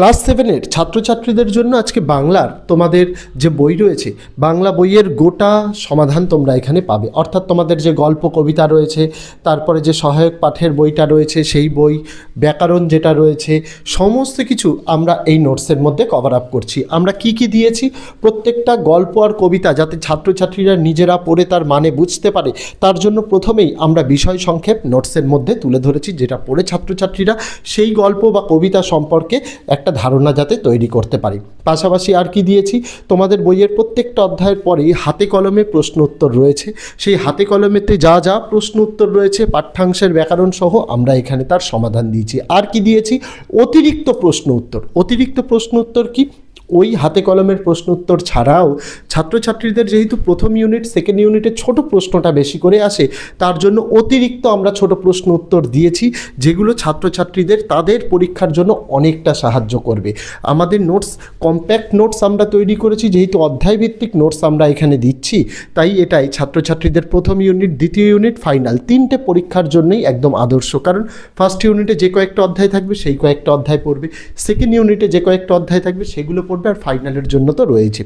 Class সেভেনের ছাত্রছাত্রীদের জন্য আজকে বাংলার তোমাদের যে বই রয়েছে, বাংলা বইয়ের গোটা সমাধান তোমরা এখানে পাবে। অর্থাৎ তোমাদের যে গল্প, কবিতা রয়েছে, তারপরে যে সহায়ক পাঠের বইটা রয়েছে, সেই বই, ব্যাকরণ যেটা রয়েছে, সমস্ত কিছু আমরা এই নোটসের মধ্যে কভার আপ করছি। আমরা কি কি দিয়েছি? প্রত্যেকটা গল্প আর কবিতা যাতে ছাত্রছাত্রীরা নিজেরা পড়ে তার মানে বুঝতে পারে, তার জন্য প্রথমেই আমরা বিষয় সংক্ষেপ নোটসের মধ্যে তুলে ধরেছি, যেটা পড়ে ছাত্রছাত্রীরা সেই গল্প বা কবিতা সম্পর্কে একটা ধারণা যাতে তৈরি করতে পারি। পাশাপাশি আর কি দিয়েছি? তোমাদের বইয়ের প্রত্যেকটা অধ্যায়ের পরেই হাতে কলমে প্রশ্ন উত্তর রয়েছে। সেই হাতে কলমেতে যা যা প্রশ্ন উত্তর রয়েছে, পাঠ্যাংশের ব্যাকরণ সহ আমরা এখানে তার সমাধান দিয়েছি। আর কি দিয়েছি? অতিরিক্ত প্রশ্ন উত্তর। অতিরিক্ত প্রশ্ন উত্তর কি? ওই হাতে কলমের প্রশ্ন উত্তর ছাড়াও ছাত্রছাত্রীদের যেহেতু প্রথম ইউনিট সেকেন্ড ইউনিটে ছোট প্রশ্নটা বেশি করে আসে, তার জন্য অতিরিক্ত আমরা ছোট প্রশ্ন উত্তর দিয়েছি, যেগুলো ছাত্রছাত্রীদের তাদের পরীক্ষার জন্য অনেকটা সাহায্য করবে। আমাদের নোটস কম্প্যাক্ট নোটস আমরা তৈরি করেছি, যেহেতু অধ্যায়ভিত্তিক নোটস আমরা এখানে দিচ্ছি, তাই এটাই ছাত্রছাত্রীদের প্রথম ইউনিট দ্বিতীয় ইউনিট ফাইনাল তিনটে পরীক্ষার জন্যই একদম আদর্শ। কারণ ফার্স্ট ইউনিটে যে কয়েকটা অধ্যায় থাকবে, সেই কয়েকটা অধ্যায় পড়বে সেকেন্ড ইউনিটে যে কয়েকটা অধ্যায় থাকবে, সেগুলো পড়বে ফাইনালের জন্য তো রয়েছে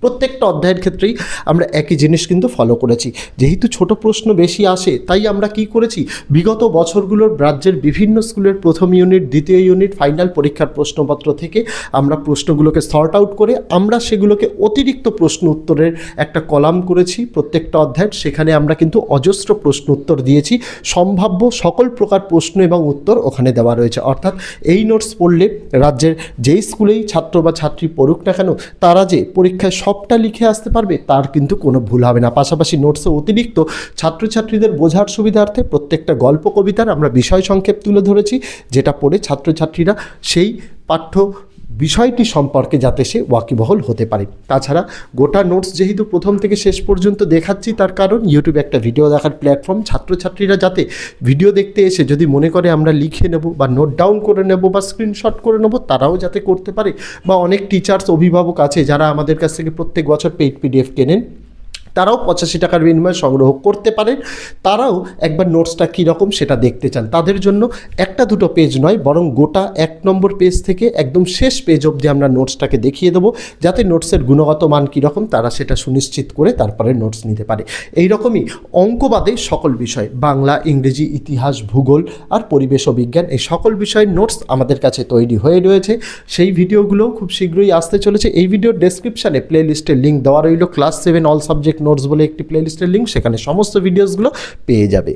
প্রত্যেকটা অধ্যায়ের ক্ষেত্রেই আমরা একই জিনিস কিন্তু ফলো করেছি। যেহেতু ছোট প্রশ্ন বেশি আসে, তাই আমরা কি করেছি? বিগত বছরগুলোর রাজ্যের বিভিন্ন স্কুলের প্রথম ইউনিট, দ্বিতীয় ইউনিট, ফাইনাল পরীক্ষার প্রশ্নপত্র থেকে আমরা প্রশ্নগুলোকে সর্ট আউট করে আমরা সেগুলোকে অতিরিক্ত প্রশ্ন উত্তরের একটা কলাম করেছি প্রত্যেকটা অধ্যায়ের। সেখানে আমরা কিন্তু অজস্র প্রশ্ন উত্তর দিয়েছি। সম্ভাব্য সকল প্রকার প্রশ্ন এবং উত্তর ওখানে দেওয়া রয়েছে। অর্থাৎ এই নোটস পড়লে রাজ্যের যেই স্কুলেই ছাত্র বা ছাত্রী পড়ুক না কেন, তারা যে পরীক্ষায় সবটা লিখে আসতে পারবে, তার কিন্তু কোনো ভুল হবে না। পাশাপাশি নোটসে অতিরিক্ত ছাত্রছাত্রীদের বোঝার সুবিধার্থে প্রত্যেকটা গল্প কবিতার আমরা বিষয় সংক্ষেপ তুলে ধরেছি, যেটা পড়ে ছাত্রছাত্রীরা সেই পাঠ্য বিষয়টি সম্পর্কে যাতে সে ওয়াকিবহল হতে পারে। তাছাড়া গোটা নোটস যেহেতু প্রথম থেকে শেষ পর্যন্ত দেখাচ্ছি, তার কারণ ইউটিউবে একটা ভিডিও দেখার প্ল্যাটফর্ম। ছাত্রছাত্রীরা যাতে ভিডিও দেখতে এসে যদি মনে করে আমরা লিখে নেব বা নোট ডাউন করে নেব বা স্ক্রিনশট করে নেব, তারাও যাতে করতে পারে। বা অনেক টিচার্স অভিভাবক আছে যারা আমাদের কাছ থেকে প্রত্যেক বছর পেইড পিডিএফ কেনেন। তারাও পঁচাশি টাকার বিনিময়ে সংগ্রহ করতে পারেন তারাও একবার নোটসটা কীরকম সেটা দেখতে চান। তাদের জন্য একটা দুটো পেজ নয়, বরং গোটা এক নম্বর পেজ থেকে একদম শেষ পেজ অবধি আমরা নোটসটাকে দেখিয়ে দেবো, যাতে নোটসের গুণগত মান কীরকম তারা সেটা সুনিশ্চিত করে তারপরে নোটস নিতে পারে। এই রকমই অঙ্কবাদে সকল বিষয়, বাংলা, ইংরেজি, ইতিহাস, ভূগোল আর পরিবেশ ও বিজ্ঞান, এই সকল বিষয়ের নোটস আমাদের কাছে তৈরি হয়ে রয়েছে। সেই ভিডিওগুলোও খুব শীঘ্রই আসতে চলেছে। এই ভিডিওর ডেসক্রিপশানে প্লে লিস্টের লিঙ্ক দেওয়া রইল। Class seven all subject notes বলে একটি প্লেলিস্টের লিঙ্ক সেখানে সমস্ত ভিডিওসগুলো পেয়ে যাবে।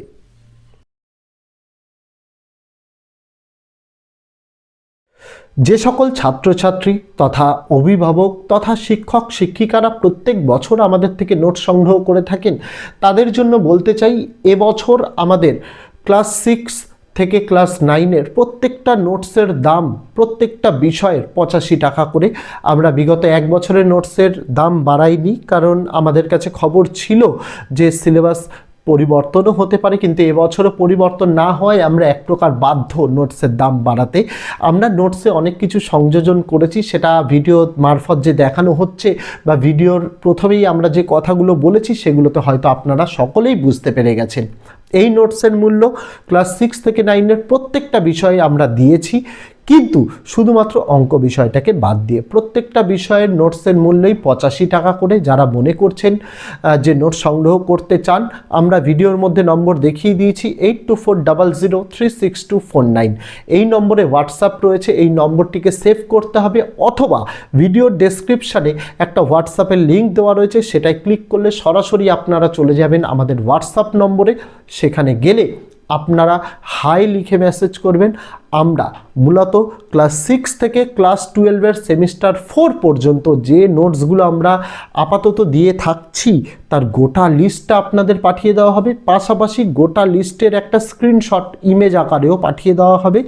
যে সকল ছাত্রছাত্রী তথা অভিভাবক তথা শিক্ষক শিক্ষিকারা প্রত্যেক বছর আমাদের থেকে নোট সংগ্রহ করে থাকেন, তাদের জন্য বলতে চাই এবছর আমাদের ক্লাস সিক্স থেকে ক্লাস নাইনের প্রত্যেকটা নোটসের দাম, প্রত্যেকটা বিষয়ের পঁচাশি টাকা করে। আমরা বিগত এক বছরের নোটসের দাম বাড়াইনি, কারণ আমাদের কাছে খবর ছিল যে সিলেবাস পরিবর্তনও হতে পারে, কিন্তু এবছরও পরিবর্তন না হওয়ায় আমরা এক প্রকার বাধ্য নোটসের দাম বাড়াতে। আমরা নোটসে অনেক কিছু সংযোজন করেছি, সেটা ভিডিও মারফত যে দেখানো হচ্ছে বা ভিডিওর প্রথমেই আমরা যে কথাগুলো বলেছি, সেগুলোতে হয়তো আপনারা সকলেই বুঝতে পেরে গেছেন। এই নোটসের মূল্য। ক্লাস সিক্স থেকে নাইনের প্রত্যেকটা বিষয়ে আমরা দিয়েছি। কিন্তু শুধুমাত্র অঙ্ক বিষয়টাকে বাদ দিয়ে প্রত্যেকটা বিষয়ের নোটসের মূল্যই পঁচাশি টাকা করে যারা মনে করছেন যে নোট সংগ্রহ করতে চান, আমরা ভিডিওর মধ্যে নম্বর দেখিয়ে দিয়েছি eight two four double zero three six two four nine এই নম্বরে হোয়াটসঅ্যাপ রয়েছে, এই নম্বরটিকে সেভ করতে হবে, অথবা ভিডিওর ডেসক্রিপশানে একটা হোয়াটসঅ্যাপের লিঙ্ক দেওয়া রয়েছে, সেটায় ক্লিক করলে সরাসরি আপনারা চলে যাবেন আমাদের হোয়াটসঅ্যাপ নম্বরে, সেখানে গেলে আপনারা হাই লিখে মেসেজ করবেন। আমরা মূলত ক্লাস সিক্স থেকে ক্লাস টুয়েলভের সেমিস্টার ফোর পর্যন্ত যে নোটসগুলো আমরা আপাতত দিয়ে থাকছি, তার গোটা লিস্টটা আপনাদের পাঠিয়ে দেওয়া হবে। পাশাপাশি গোটা লিস্টের একটা স্ক্রিনশট ইমেজ আকারেও পাঠিয়ে দেওয়া হবে।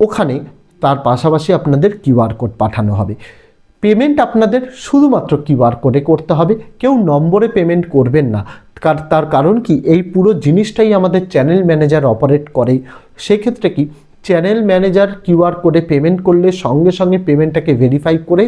ওখানে তার পাশাপাশি আপনাদের কিউআর কোড পাঠানো হবে। পেমেন্ট আপনাদের শুধুমাত্র কিউআর কোডে করতে হবে। কেউ নম্বরে পেমেন্ট করবেন না। তার কারণ কি? এই পুরো জিনিসটাই আমাদের চ্যানেল ম্যানেজার অপারেট করে। সেক্ষেত্রে কি? চ্যানেল ম্যানেজার কিউআর কোডে পেমেন্ট করলে সঙ্গে সঙ্গে পেমেন্টটাকে ভেরিফাই করে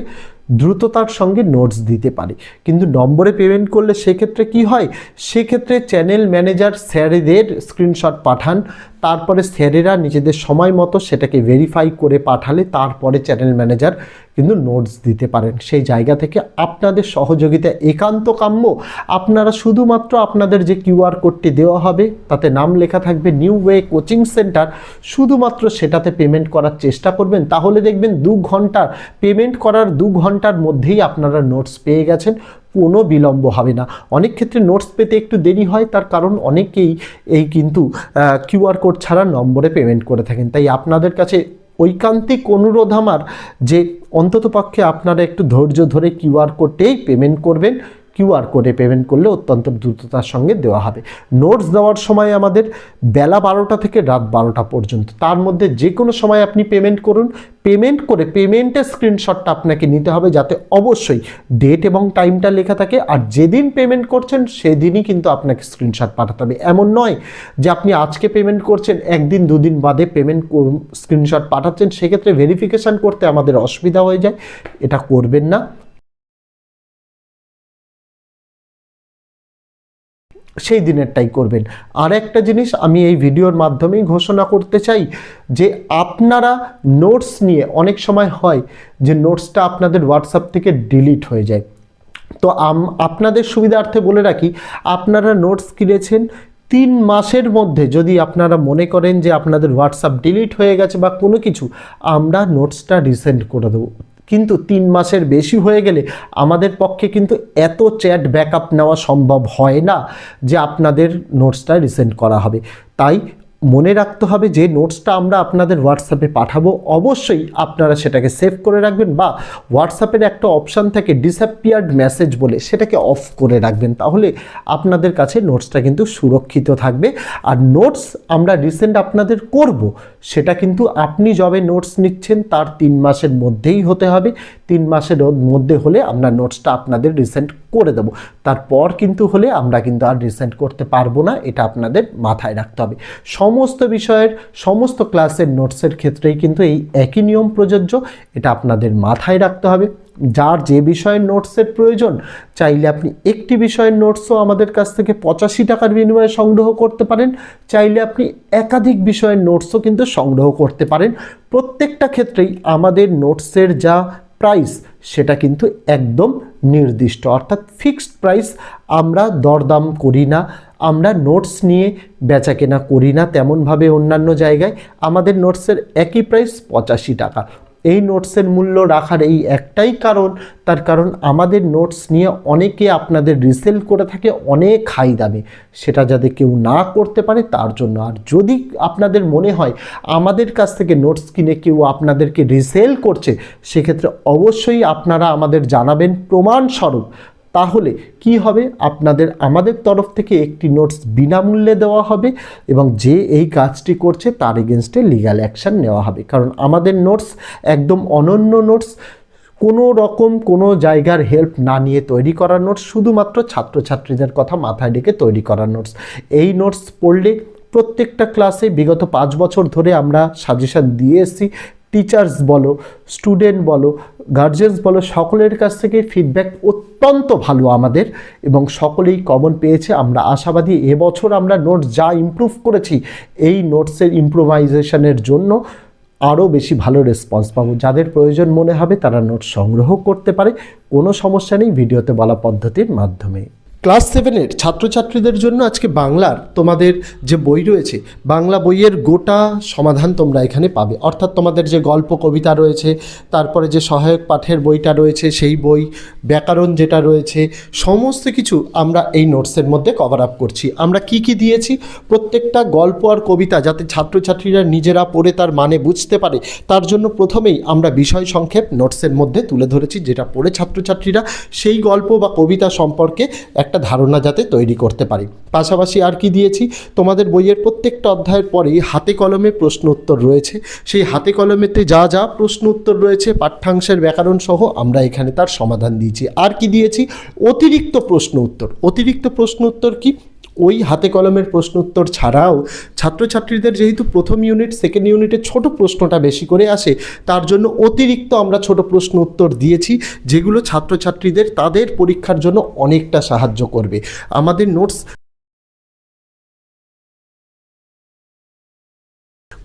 দ্রুততার সঙ্গে নোটস দিতে পারে। কিন্তু নম্বরে পেমেন্ট করলে সেক্ষেত্রে কি হয়? সেক্ষেত্রে চ্যানেল ম্যানেজার স্যারেদের স্ক্রিনশট পাঠান। তারপরে স্যারেরা নিজেদের সময় মতো সেটাকে ভেরিফাই করে পাঠালে তারপরে চ্যানেল ম্যানেজার কিন্তু নোটস দিতে পারেন। সেই জায়গা থেকে আপনাদের সহযোগিতা একান্ত কাম্য। আপনারা শুধুমাত্র আপনাদের যে কিউআর কোডটি দেওয়া হবে, তাতে নাম লেখা থাকবে নিউ ওয়ে কোচিং সেন্টার শুধুমাত্র সেটাতে পেমেন্ট করার চেষ্টা করবেন। তাহলে দেখবেন দু ঘণ্টার পেমেন্ট করার দু ঘণ্টার মধ্যেই আপনারা নোটস পেয়ে গেছেন। কোনো বিলম্ব হবে না। অনেক ক্ষেত্রে নোটস পেতে একটু দেরি হয়, তার কারণ অনেকেই এই কিন্তু কিউআর কোড ছাড়া নম্বরে পেমেন্ট করে থাকেন। তাই আপনাদের কাছে ঐকান্তিক অনুরোধ আমার যে অন্ততপক্ষে আপনারা একটু ধৈর্য ধরে কিউআর কোডেই পেমেন্ট করবেন। কিউআর কোডে পেমেন্ট করলে অত্যন্ত দ্রুততার সঙ্গে দেওয়া হবে। নোটস দেওয়ার সময় আমাদের বেলা বারোটা থেকে রাত বারোটা পর্যন্ত। তার মধ্যে যে কোনো সময় আপনি পেমেন্ট করুন। পেমেন্ট করে পেমেন্টের স্ক্রিনশটটা আপনাকে নিতে হবে যাতে অবশ্যই ডেট এবং টাইমটা লেখা থাকে। আর যেদিন পেমেন্ট করছেন, সেদিনই কিন্তু আপনাকে স্ক্রিনশট পাঠাতে হবে। এমন নয় যে আপনি আজকে পেমেন্ট করছেন, একদিন, দুদিন বাদে পেমেন্ট স্ক্রিনশট পাঠাচ্ছেন। সেক্ষেত্রে ভেরিফিকেশান করতে আমাদের অসুবিধা হয়ে যায়। এটা করবেন না। সেই দিনেরটাই করবেন। আর একটা জিনিস আমি এই ভিডিওর মাধ্যমেই ঘোষণা করতে চাই যে আপনারা নোটস নিয়ে অনেক সময় হয় যে নোটসটা আপনাদের হোয়াটসঅ্যাপ থেকে ডিলিট হয়ে যায়। তো আপনাদের সুবিধার্থে বলে রাখি, আপনারা নোটস কিনেছেন তিন মাসের মধ্যে যদি আপনারা মনে করেন যে আপনাদের হোয়াটসঅ্যাপ ডিলিট হয়ে গেছে বা কোনো কিছু, আমরা নোটসটা রিসেন্ড করে দেবো। কিন্তু তিন মাসের বেশি হয়ে গেলে আমাদের পক্ষে কিন্তু এত চ্যাট ব্যাকআপ নেওয়া সম্ভব হয় না যে আপনাদের নোটসটা রিসেন্ট করা হবে। তাই মনে রাখতে হবে যে নোটসটা আমরা আপনাদের হোয়াটসঅ্যাপে পাঠাবো। অবশ্যই আপনারা সেটাকে সেভ করে রাখবেন বা হোয়াটসঅ্যাপের একটা অপশান থাকে ডিসঅ্যাপিয়ার্ড মেসেজ বলে, সেটাকে অফ করে রাখবেন। তাহলে আপনাদের কাছে নোটসটা কিন্তু সুরক্ষিত থাকবে। আর নোটস আমরা রিসেন্ট আপনাদের করব, সেটা কিন্তু আপনি যবে নোটস নিচ্ছেন, তার তিন মাসের মধ্যেই হতে হবে। তিন মাসের মধ্যে হলে আমরা নোটসটা আপনাদের রিসেন্ট করে দেবো। তারপর কিন্তু হলে আমরা কিন্তু আর রিসেন্ট করতে পারব না, এটা আপনাদের মাথায় রাখতে হবে। সমস্ত বিষয়ের, সমস্ত ক্লাসের নোটসের ক্ষেত্রেই কিন্তু এই একই নিয়ম প্রযোজ্য, এটা আপনাদের মাথায় রাখতে হবে। যার যে বিষয়ের নোটসের প্রয়োজন, চাইলে আপনি একটি বিষয়ের নোটসও আমাদের কাছ থেকে পঁচাশি টাকার বিনিময়ে সংগ্রহ করতে পারেন, চাইলে আপনি একাধিক বিষয়ের নোটসও কিন্তু সংগ্রহ করতে পারেন। প্রত্যেকটা ক্ষেত্রেই আমাদের নোটসের যা প্রাইস সেটা কিন্তু একদম নির্দিষ্ট। অর্থাৎ ফিক্সড প্রাইস আমরা দরদাম করি না, আমরা নোটস নিয়ে বেচা কেনা করি না তেমনভাবে অন্যান্য জায়গায়। আমাদের নোটসের একই প্রাইস পঁচাশি টাকা। এই নোটসের মূল্য রাখার এই একটাই কারণ। তার কারণ আমাদের নোটস নিয়ে অনেকে আপনাদের রিসেল করে থাকে অনেক হাই দামে। সেটা যাতে কেউ না করতে পারে, তার জন্য। আর যদি আপনাদের মনে হয় আমাদের কাছ থেকে নোটস কিনে কেউ আপনাদেরকে রিসেল করছে, সেক্ষেত্রে অবশ্যই আপনারা আমাদের জানাবেন প্রমাণস্বরূপ। তাহলে কি হবে? আপনাদের আমাদের তরফ থেকে একটি নোটস বিনামূল্যে দেওয়া হবে এবং যে এই কাজটি করছে তার এগেনস্টে লিগ্যাল অ্যাকশন নেওয়া হবে। কারণ আমাদের নোটস একদম অনন্য নোটস। কোনো রকম কোনো জায়গার হেল্প না নিয়ে তৈরি করা নোটস, শুধুমাত্র ছাত্রছাত্রীদের কথা মাথায় রেখে তৈরি করা নোটস। এই নোটস পড়লে প্রত্যেকটা ক্লাসে বিগত পাঁচ বছর ধরে আমরা সাজেশন দিয়ে এসেছি টিচার্স বলো স্টুডেন্ট বলো গার্জেন্স বলো, সকলের কাছ থেকে ফিডব্যাক অত্যন্ত ভালো আমাদের এবং সকলেই কমন পেয়েছে। আমরা আশাবাদী এবছর আমরা নোটস যা ইমপ্রুভ করেছি এই নোটসের ইম্প্রোভাইজেশনের জন্য আরও বেশি ভালো রেসপন্স পাবো। যাদের প্রয়োজন মনে হবে তারা নোট সংগ্রহ করতে পারে। কোনো সমস্যা নেই ভিডিওতে বলা পদ্ধতির মাধ্যমে। ক্লাস সেভেনের ছাত্রছাত্রীদের জন্য আজকে বাংলার তোমাদের যে বই রয়েছে, বাংলা বইয়ের গোটা সমাধান তোমরা এখানে পাবে। অর্থাৎ তোমাদের যে গল্প, কবিতা রয়েছে, তারপরে যে সহায়ক পাঠের বইটা রয়েছে, সেই বই, ব্যাকরণ যেটা রয়েছে, সমস্ত কিছু আমরা এই নোটসের মধ্যে কভার আপ করছি। আমরা কি কি দিয়েছি? প্রত্যেকটা গল্প আর কবিতা যাতে ছাত্রছাত্রীরা নিজেরা পড়ে তার মানে বুঝতে পারে, তার জন্য প্রথমেই আমরা বিষয় সংক্ষেপ নোটসের মধ্যে তুলে ধরেছি, যেটা পড়ে ছাত্রছাত্রীরা সেই গল্প বা কবিতা সম্পর্কে একটা ধারণা যাতে তৈরি করতে পারি। পাশাপাশি আর কি দিয়েছি? তোমাদের বইয়ের প্রত্যেকটা অধ্যায়ের পরেই হাতে কলমে প্রশ্ন উত্তর রয়েছে। সেই হাতে কলমেতে যা যা প্রশ্ন উত্তর রয়েছে, পাঠ্যাংশের ব্যাকরণ সহ আমরা এখানে তার সমাধান দিয়েছি। আর কি দিয়েছি? অতিরিক্ত প্রশ্ন উত্তর। অতিরিক্ত প্রশ্ন উত্তর কি? ওই হাতে কলমের প্রশ্ন উত্তর ছাড়াও ছাত্রছাত্রীদের যেহেতু প্রথম ইউনিট সেকেন্ড ইউনিটে ছোট প্রশ্নটা বেশি করে আসে, তার জন্য অতিরিক্ত আমরা ছোট প্রশ্ন উত্তর দিয়েছি, যেগুলো ছাত্রছাত্রীদের তাদের পরীক্ষার জন্য অনেকটা সাহায্য করবে। আমাদের নোটস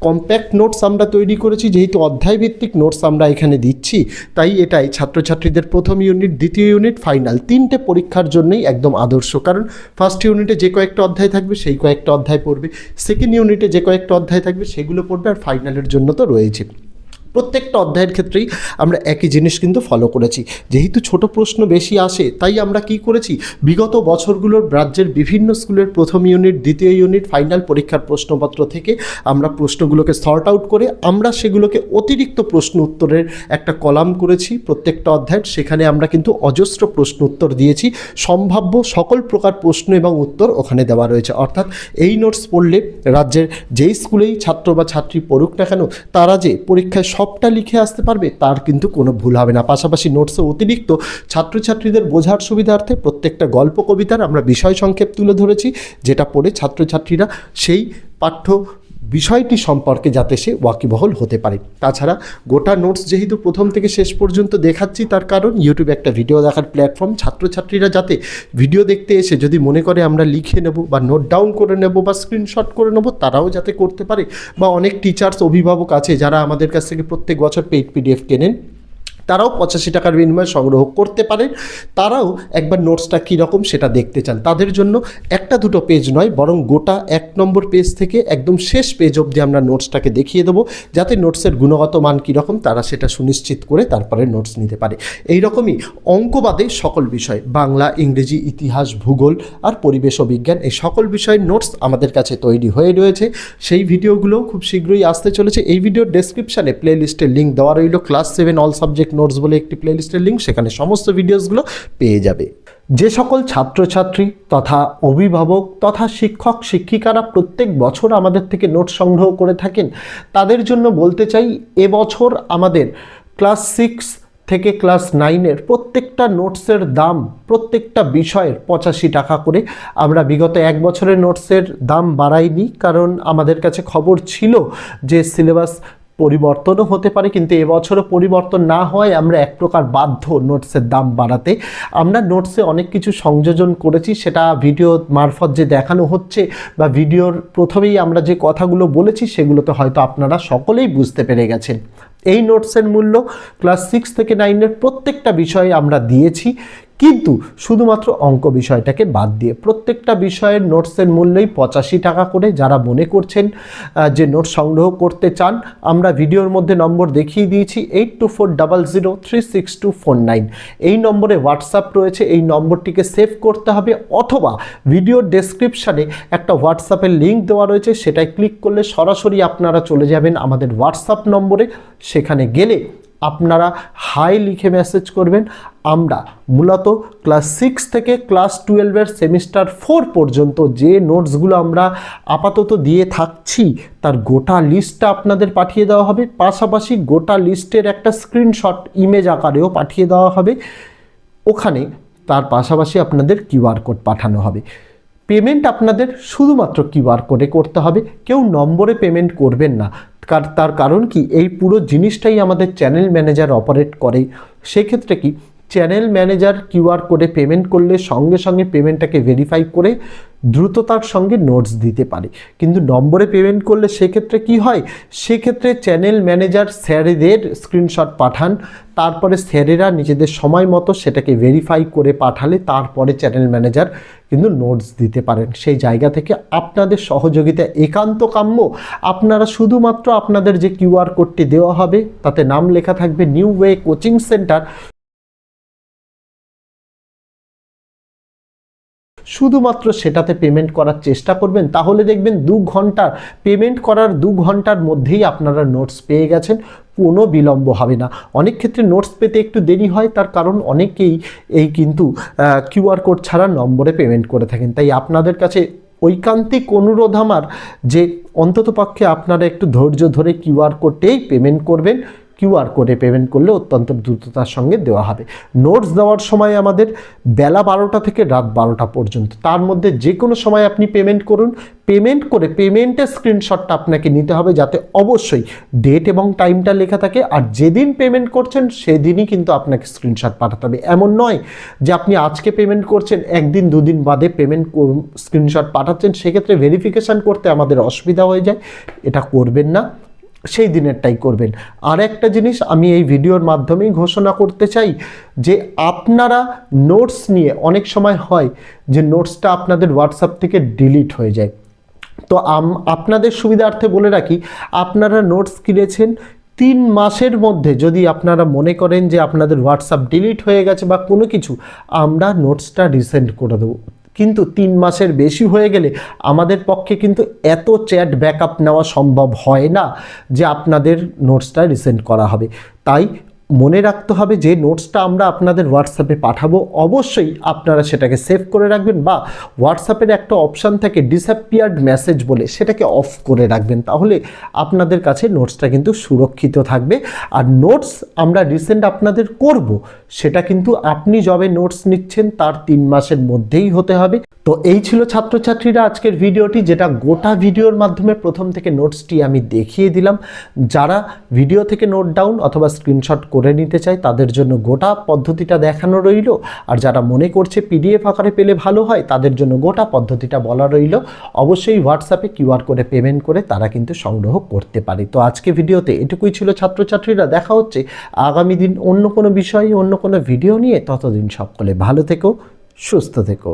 কম্প্যাক্ট নোটস আমরা তৈরি করেছি, যেহেতু অধ্যায়ভিত্তিক নোটস আমরা এখানে দিচ্ছি, তাই এটাই ছাত্রছাত্রীদের প্রথম ইউনিট দ্বিতীয় ইউনিট ফাইনাল তিনটে পরীক্ষার জন্যই একদম আদর্শ, কারণ ফার্স্ট ইউনিটে যে কয়েকটা অধ্যায় থাকবে, সেই কয়েকটা অধ্যায় পড়বে। সেকেন্ড ইউনিটে যে কয়েকটা অধ্যায় থাকবে, সেগুলো পড়বে আর ফাইনালের জন্য তো রয়েছে। প্রত্যেকটা অধ্যায়ের ক্ষেত্রেই আমরা একই জিনিস কিন্তু ফলো করেছি। যেহেতু ছোট প্রশ্ন বেশি আসে, তাই আমরা কি করেছি? বিগত বছরগুলোর রাজ্যের বিভিন্ন স্কুলের প্রথম ইউনিট, দ্বিতীয় ইউনিট, ফাইনাল পরীক্ষার প্রশ্নপত্র থেকে আমরা প্রশ্নগুলোকে সর্ট আউট করে আমরা সেগুলোকে অতিরিক্ত প্রশ্ন উত্তরের একটা কলাম করেছি প্রত্যেকটা অধ্যায়ের। সেখানে আমরা কিন্তু অজস্র প্রশ্ন উত্তর দিয়েছি। সম্ভাব্য সকল প্রকার প্রশ্ন এবং উত্তর ওখানে দেওয়া রয়েছে। অর্থাৎ এই নোটস পড়লে রাজ্যের যেই স্কুলেই ছাত্র বা ছাত্রী পড়ুক না কেন, তারা যে পরীক্ষায় সবটা লিখে আসতে পারবে, তার কিন্তু কোনো ভুল হবে না। পাশাপাশি নোটসে অতিরিক্ত ছাত্রছাত্রীদের বোঝার সুবিধার্থে প্রত্যেকটা গল্প কবিতার আমরা বিষয় সংক্ষেপ তুলে ধরেছি, যেটা পড়ে ছাত্রছাত্রীরা সেই পাঠ্য বিষয়টি সম্পর্কে যাতে সে ওয়াকিবহল হতে পারে। তাছাড়া গোটা নোটস যেহেতু প্রথম থেকে শেষ পর্যন্ত দেখাচ্ছি, তার কারণ ইউটিউবে একটা ভিডিও দেখার প্ল্যাটফর্ম। ছাত্রছাত্রীরা যাতে ভিডিও দেখতে এসে যদি মনে করে আমরা লিখে নেব বা নোট ডাউন করে নেব বা স্ক্রিনশট করে নেব, তারাও যাতে করতে পারে। বা অনেক টিচার্স, অভিভাবক আছে যারা আমাদের কাছ থেকে প্রত্যেক বছর পেইড পিডিএফ কেনেন। তারাও পঁচাশি টাকার বিনিময়ে সংগ্রহ করতে পারেন তারাও একবার নোটসটা কীরকম সেটা দেখতে চান। তাদের জন্য একটা দুটো পেজ নয়, বরং গোটা এক নম্বর পেজ থেকে একদম শেষ পেজ অবধি আমরা নোটসটাকে দেখিয়ে দেবো, যাতে নোটসের গুণগত মান কীরকম তারা সেটা সুনিশ্চিত করে তারপরে নোটস নিতে পারে। এই রকমই অঙ্কবাদে সকল বিষয়, বাংলা, ইংরেজি, ইতিহাস, ভূগোল আর পরিবেশ ও বিজ্ঞান, এই সকল বিষয়ের নোটস আমাদের কাছে তৈরি হয়ে রয়েছে। সেই ভিডিওগুলো খুব শীঘ্রই আসতে চলেছে। এই ভিডিওর ডেসক্রিপশানে প্লে লিস্টের লিঙ্ক দেওয়া রইল। Class seven all subject notes বলে একটি প্লে লিস্টের লিঙ্ক সেখানে সমস্ত ভিডিওসগুলো পেয়ে যাবে। যে সকল ছাত্রছাত্রী তথা অভিভাবক তথা শিক্ষক, শিক্ষিকারা প্রত্যেক বছর আমাদের থেকে নোট সংগ্রহ করে থাকেন, তাদের জন্য বলতে চাই এবছর আমাদের ক্লাস সিক্স থেকে ক্লাস নাইনের প্রত্যেকটা নোটসের দাম, প্রত্যেকটা বিষয়ের পঁচাশি টাকা করে আমরা বিগত এক বছরের নোটসের দাম বাড়াইনি, কারণ আমাদের কাছে খবর ছিল যে সিলেবাস পরিবর্তনও হতে পারে, কিন্তু এবছরও পরিবর্তন না হওয়ায় আমরা এক প্রকার বাধ্য নোটসের দাম বাড়াতে। আমরা নোটসে অনেক কিছু সংযোজন করেছি, সেটা ভিডিও মারফত যে দেখানো হচ্ছে বা ভিডিওর প্রথমেই আমরা যে কথাগুলো বলেছি, সেগুলোতে হয়তো আপনারা সকলেই বুঝতে পেরে গেছেন। এই নোটসের মূল্য ক্লাস সিক্স থেকে নাইনের প্রত্যেকটা বিষয়ে আমরা দিয়েছি। কিন্তু শুধুমাত্র অঙ্ক বিষয়টাকে বাদ দিয়ে প্রত্যেকটা বিষয়ের নোটসের মূল্যই পঁচাশি টাকা করে যারা মনে করছেন যে নোট সংগ্রহ করতে চান, আমরা ভিডিওর মধ্যে নম্বর দেখিয়ে দিয়েছি eight two four double zero three six two four nine এই নম্বরে হোয়াটসঅ্যাপ রয়েছে, এই নম্বরটিকে সেভ করতে হবে, অথবা ভিডিওর ডেসক্রিপশানে একটা হোয়াটসঅ্যাপের লিঙ্ক দেওয়া রয়েছে, সেটায় ক্লিক করলে সরাসরি আপনারা চলে যাবেন আমাদের হোয়াটসঅ্যাপ নম্বরে। সেখানে গেলে আপনারা হাই লিখে মেসেজ করবেন। আমরা মূলত ক্লাস সিক্স থেকে ক্লাস টুয়েলভের সেমিস্টার ফোর পর্যন্ত যে নোটসগুলো আমরা আপাতত দিয়ে থাকছি, তার গোটা লিস্টটা আপনাদের পাঠিয়ে দেওয়া হবে। পাশাপাশি গোটা লিস্টের একটা স্ক্রিনশট ইমেজ আকারেও পাঠিয়ে দেওয়া হবে। ওখানে তার পাশাপাশি আপনাদের কিউআর কোড পাঠানো হবে। পেমেন্ট আপনাদের শুধুমাত্র কিউআর কোডে করতে হবে। কেউ নম্বরে পেমেন্ট করবেন না। তার কারণ কি? এই পুরো জিনিসটাই আমাদের চ্যানেল ম্যানেজার অপারেট করে সেক্ষেত্রে কি? চ্যানেল ম্যানেজার কিউআর কোডে পেমেন্ট করলে সঙ্গে সঙ্গে পেমেন্টটাকে ভেরিফাই করে দ্রুততার সঙ্গে নোটস দিতে পারে। কিন্তু নম্বরে পেমেন্ট করলে সেক্ষেত্রে কি হয়? সেক্ষেত্রে চ্যানেল ম্যানেজার স্যারেদের স্ক্রিনশট পাঠান, তারপরে স্যারেরা নিজেদের সময় মতো সেটাকে ভেরিফাই করে পাঠালে তারপরে চ্যানেল ম্যানেজার কিন্তু নোটস দিতে পারেন। সেই জায়গা থেকে আপনাদের সহযোগিতা একান্ত কাম্য। আপনারা শুধুমাত্র আপনাদের যে কিউআর কোডটি দেওয়া হবে, তাতে নাম লেখা থাকবে নিউ ওয়ে কোচিং সেন্টার শুধুমাত্র সেটাতে পেমেন্ট করার চেষ্টা করবেন, তাহলে দেখবেন দু ঘণ্টার পেমেন্ট করার দু ঘণ্টার মধ্যেই আপনারা নোটস পেয়ে গেছেন, কোনো বিলম্ব হবে না। অনেক ক্ষেত্রে নোটস পেতে একটু দেরি হয়, তার কারণ অনেকেই এই কিন্তু কিউআর কোড ছাড়া নম্বরে পেমেন্ট করে থাকেন। তাই আপনাদের কাছে ঐকান্তিক অনুরোধ আমার যে অন্ততপক্ষে আপনারা একটু ধৈর্য ধরে কিউআর কোডেই পেমেন্ট করবেন কিউআর কোডে পেমেন্ট করলে অত্যন্ত দ্রুততার সঙ্গে দেওয়া হবে। নোটস দেওয়ার সময় আমাদের বেলা বারোটা থেকে রাত বারোটা পর্যন্ত। তার মধ্যে যে কোনো সময় আপনি পেমেন্ট করুন। পেমেন্ট করে পেমেন্টের স্ক্রিনশটটা আপনাকে নিতে হবে যাতে অবশ্যই ডেট এবং টাইমটা লেখা থাকে। আর যেদিন পেমেন্ট করছেন, সেদিনই কিন্তু আপনাকে স্ক্রিনশট পাঠাতে হবে। এমন নয় যে আপনি আজকে পেমেন্ট করছেন, একদিন, দুদিন বাদে পেমেন্ট স্ক্রিনশট পাঠাচ্ছেন। সেক্ষেত্রে ভেরিফিকেশান করতে আমাদের অসুবিধা হয়ে যায়। এটা করবেন না। সেই দিনেরটাই করবেন। আর একটা জিনিস আমি এই ভিডিওর মাধ্যমেই ঘোষণা করতে চাই যে আপনারা নোটস নিয়ে অনেক সময় হয় যে নোটসটা আপনাদের হোয়াটসঅ্যাপ থেকে ডিলিট হয়ে যায়। তো আপনাদের সুবিধার্থে বলে রাখি, আপনারা নোটস কিনেছেন তিন মাসের মধ্যে যদি আপনারা মনে করেন যে আপনাদের হোয়াটসঅ্যাপ ডিলিট হয়ে গেছে বা কোনো কিছু, আমরা নোটসটা রিসেন্ড করে দেবো। কিন্তু তিন মাসের বেশি হয়ে গেলে আমাদের পক্ষে কিন্তু এত চ্যাট ব্যাকআপ নেওয়া সম্ভব হয় না যে আপনাদের নোটসটা রিসেন্ট করা হবে। তাই মনে রাখতে হবে যে নোটসটা আমরা আপনাদের হোয়াটসঅ্যাপে পাঠাবো, অবশ্যই আপনারা সেটাকে সেভ করে রাখবেন বা হোয়াটসঅ্যাপের একটা অপশান থাকে ডিসঅ্যাপিয়ার্ড মেসেজ বলে, সেটাকে অফ করে রাখবেন। তাহলে আপনাদের কাছে নোটসটা কিন্তু সুরক্ষিত থাকবে। আর নোটস আমরা রিসেন্ট আপনাদের করব, সেটা কিন্তু আপনি যবে নোটস নিচ্ছেন তার তিন মাসের মধ্যেই হতে হবে। তো এই ছিল ছাত্রছাত্রীরা আজকের ভিডিওটি, যেটা গোটা ভিডিওর মাধ্যমে প্রথম থেকে নোটসটি আমি দেখিয়ে দিলাম। যারা ভিডিও থেকে নোট ডাউন অথবা স্ক্রিনশট করে নিতে চায়, তাদের জন্য গোটা পদ্ধতিটা দেখানো রইল। আর যারা মনে করছে পিডিএফ আকারে পেলে ভালো হয়, তাদের জন্য গোটা পদ্ধতিটা বলা রইল। অবশ্যই হোয়াটসঅ্যাপে কিউআর করে পেমেন্ট করে তারা কিন্তু সংগ্রহ করতে পারে। তো আজকে ভিডিওতে এটুকুই ছিল ছাত্রছাত্রীরা। দেখা হচ্ছে আগামী দিন অন্য কোনো বিষয়ে, অন্য কোনো ভিডিও নিয়ে। ততদিন সকলে ভালো থেকো, সুস্থ থেকো।